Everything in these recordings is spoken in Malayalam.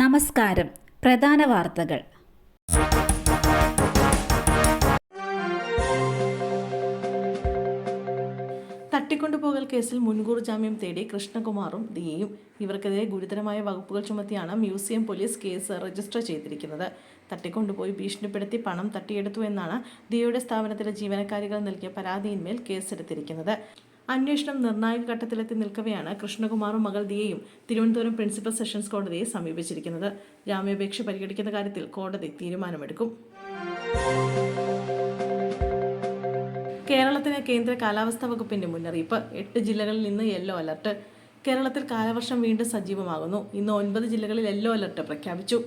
നമസ്കാരം. പ്രധാന വാർത്തകൾ. തട്ടിക്കൊണ്ടുപോകൽ കേസിൽ മുൻകൂർ ജാമ്യം തേടി കൃഷ്ണകുമാറും ദിയയും. ഇവർക്കെതിരെ ഗുരുതരമായ വകുപ്പുകൾ ചുമത്തിയാണ് മ്യൂസിയം പോലീസ് കേസ് രജിസ്റ്റർ ചെയ്തിരിക്കുന്നത്. തട്ടിക്കൊണ്ടുപോയി ഭീഷണിപ്പെടുത്തി പണം തട്ടിയെടുത്തു എന്നാണ് ദിയയുടെ സ്ഥാപനത്തിലെ ജീവനക്കാരികൾ നൽകിയ പരാതിയിന്മേൽ കേസെടുത്തിരിക്കുന്നത്. അന്വേഷണം നിർണായക ഘട്ടത്തിലെത്തി നിൽക്കവെയാണ് കൃഷ്ണകുമാറും മകൾ ദിയയും തിരുവനന്തപുരം പ്രിൻസിപ്പൽ സെഷൻസ് കോടതിയെ സമീപിച്ചിരിക്കുന്നത്. ജാമ്യാപേക്ഷ പരിഗണിക്കുന്ന കാര്യത്തിൽ കോടതി തീരുമാനമെടുക്കും. കേരളത്തിന് കേന്ദ്ര കാലാവസ്ഥാ വകുപ്പിന്റെ മുന്നറിയിപ്പ്. എട്ട് ജില്ലകളിൽ നിന്ന് യെല്ലോ അലർട്ട്. കേരളത്തിൽ കാലവർഷം വീണ്ടും സജീവമാകുന്നു. ഇന്ന് ഒൻപത് ജില്ലകളിൽ യെല്ലോ അലർട്ട് പ്രഖ്യാപിച്ചു.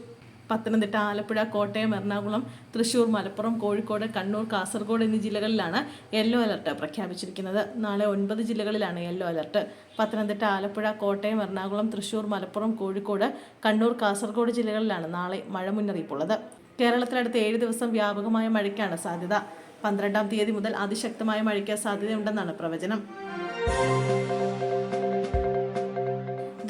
പത്തനംതിട്ട ആലപ്പുഴ കോട്ടയം എറണാകുളം തൃശൂർ മലപ്പുറം കോഴിക്കോട് കണ്ണൂർ കാസർഗോഡ് എന്നീ ജില്ലകളിലാണ് യെല്ലോ അലർട്ട് പ്രഖ്യാപിച്ചിരിക്കുന്നത്. നാളെ ഒൻപത് ജില്ലകളിലാണ് യെല്ലോ അലർട്ട്. പത്തനംതിട്ട ആലപ്പുഴ കോട്ടയം എറണാകുളം തൃശൂർ മലപ്പുറം കോഴിക്കോട് കണ്ണൂർ കാസർഗോഡ് ജില്ലകളിലാണ് നാളെ മഴ മുന്നറിയിപ്പുള്ളത്. കേരളത്തിലടുത്ത ഏഴ് ദിവസം വ്യാപകമായ മഴയ്ക്കാണ് സാധ്യത. പന്ത്രണ്ടാം തീയതി മുതൽ അതിശക്തമായ മഴയ്ക്ക് സാധ്യതയുണ്ടെന്നാണ് പ്രവചനം.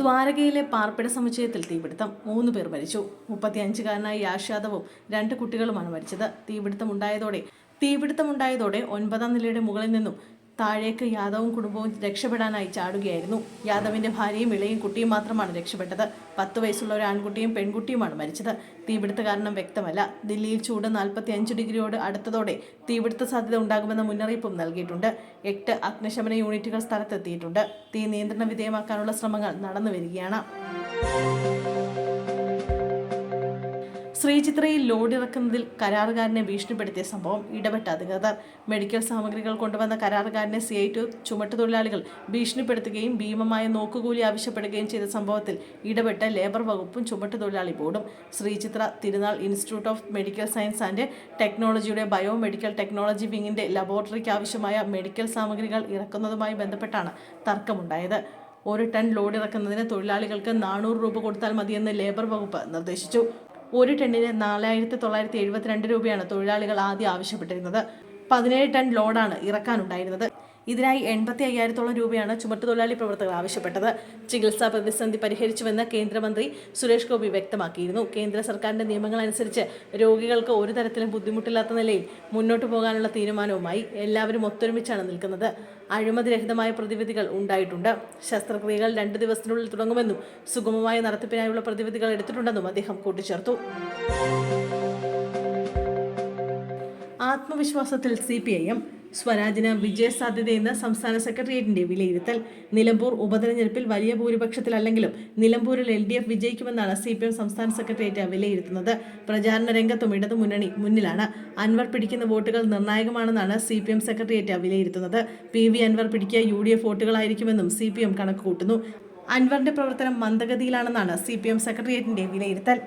ദ്വാരകയിലെ പാർപ്പിട സമുച്ചയത്തിൽ തീപിടുത്തം. മൂന്ന് പേർ മരിച്ചു. മുപ്പത്തിയഞ്ചുകാരനായ യാഷ് യാദവും രണ്ട് കുട്ടികളുമാണ് മരിച്ചത്. തീപിടുത്തം ഉണ്ടായതോടെ തീപിടുത്തമുണ്ടായതോടെ ഒൻപതാം നിലയുടെ മുകളിൽ നിന്നും താഴേക്ക് യാദവും കുടുംബവും രക്ഷപ്പെടാനായി ചാടുകയായിരുന്നു. യാദവിന്റെ ഭാര്യയും ഇളയും കുട്ടിയും മാത്രമാണ് രക്ഷപ്പെട്ടത്. പത്ത് വയസ്സുള്ള ഒരു ആൺകുട്ടിയും പെൺകുട്ടിയുമാണ് മരിച്ചത്. തീപിടുത്ത കാരണം വ്യക്തമല്ല. ദില്ലിയിൽ ചൂട് നാൽപ്പത്തി അഞ്ച് ഡിഗ്രിയോട് അടുത്തതോടെ തീപിടുത്ത സാധ്യത ഉണ്ടാകുമെന്ന മുന്നറിയിപ്പും നൽകിയിട്ടുണ്ട്. എട്ട് അഗ്നിശമന യൂണിറ്റുകൾ സ്ഥലത്തെത്തിയിട്ടുണ്ട്. തീ നിയന്ത്രണ വിധേയമാക്കാനുള്ള ശ്രമങ്ങൾ നടന്നു വരികയാണ് ശ്രീചിത്രയിൽ ലോഡിറക്കുന്നതിൽ കരാറുകാരനെ ഭീഷണിപ്പെടുത്തിയ സംഭവം ഇടപെട്ട അധികൃതർ. മെഡിക്കൽ സാമഗ്രികൾ കൊണ്ടുവന്ന കരാറുകാരനെ സി ഐ ടു ചുമട്ടുതൊഴിലാളികൾ ഭീഷണിപ്പെടുത്തുകയും ഭീമമായ നോക്കുകൂലി ആവശ്യപ്പെടുകയും ചെയ്ത സംഭവത്തിൽ ഇടപെട്ട ലേബർ വകുപ്പും ചുമട്ടുതൊഴിലാളി ബോർഡും. Sree Chitra Thirunal institute of medical science and ടെക്നോളജിയുടെ ബയോ മെഡിക്കൽ ടെക്നോളജി വിങ്ങിന്റെ ലബോറട്ടറിക്ക് ആവശ്യമായ മെഡിക്കൽ സാമഗ്രികൾ ഇറക്കുന്നതുമായി ബന്ധപ്പെട്ടാണ് തർക്കമുണ്ടായത്. ഒരു ടൺ ലോഡ് ഇറക്കുന്നതിന് തൊഴിലാളികൾക്ക് നാനൂറ് രൂപ കൊടുത്താൽ മതിയെന്ന് ലേബർ വകുപ്പ് നിർദ്ദേശിച്ചു. ഒരു ടണ്ണിന് നാലായിരത്തി തൊള്ളായിരത്തി എഴുപത്തിരണ്ട് രൂപയാണ് തൊഴിലാളികൾ ആദ്യം ആവശ്യപ്പെട്ടിരുന്നത്. പതിനേഴ് ടൺ ലോഡാണ് ഇറക്കാനുണ്ടായിരുന്നത്. ഇതിനായി എൺപത്തി അയ്യായിരത്തോളം രൂപയാണ് ചുമട്ടുതൊഴിലാളി പ്രവർത്തകർ ആവശ്യപ്പെട്ടത്. ചികിത്സാ പ്രതിസന്ധി പരിഹരിച്ചുവെന്ന് കേന്ദ്രമന്ത്രി സുരേഷ് ഗോപി വ്യക്തമാക്കിയിരുന്നു. കേന്ദ്ര സർക്കാരിന്റെ നിയമങ്ങൾ അനുസരിച്ച് രോഗികൾക്ക് ഒരു തരത്തിലും ബുദ്ധിമുട്ടില്ലാത്ത നിലയിൽ മുന്നോട്ടു പോകാനുള്ള തീരുമാനവുമായി എല്ലാവരും ഒത്തൊരുമിച്ചാണ് നിൽക്കുന്നത്. അഴിമതിരഹിതമായ പ്രതിവിധികൾ ഉണ്ടായിട്ടുണ്ട്. ശസ്ത്രക്രിയകൾ രണ്ട് ദിവസത്തിനുള്ളിൽ തുടങ്ങുമെന്നും സുഗമമായ നടത്തിപ്പിനായുള്ള പ്രതിവിധികൾ എടുത്തിട്ടുണ്ടെന്നും അദ്ദേഹം കൂട്ടിച്ചേർത്തു. ആത്മവിശ്വാസത്തിൽ സി പി ഐ എം സ്വരാജിന് വിജയസാധ്യതയെന്ന് സംസ്ഥാന സെക്രട്ടേറിയറ്റിന്റെ വിലയിരുത്തൽ. നിലമ്പൂർ ഉപതെരഞ്ഞെടുപ്പിൽ വലിയ ഭൂരിപക്ഷത്തിലല്ലെങ്കിലും നിലമ്പൂരിൽ എൽ ഡി എഫ് വിജയിക്കുമെന്നാണ് സി പി എം സംസ്ഥാന സെക്രട്ടേറിയറ്റ് വിലയിരുത്തുന്നത്. പ്രചാരണ രംഗത്തും ഇടതു മുന്നണി മുന്നിലാണ്. അൻവർ പിടിക്കുന്ന വോട്ടുകൾ നിർണായകമാണെന്നാണ് സി പി എം സെക്രട്ടേറിയറ്റ് വിലയിരുത്തുന്നത്. പി വി അൻവർ പിടിക്കിയ യു ഡി എഫ് വോട്ടുകളായിരിക്കുമെന്നും സി പി എം കണക്ക് കൂട്ടുന്നു അൻവറിന്റെ പ്രവർത്തനം മന്ദഗതിയിലാണെന്നാണ് സി പി എം സെക്രട്ടേറിയറ്റിന്റെ വിലയിരുത്തൽ.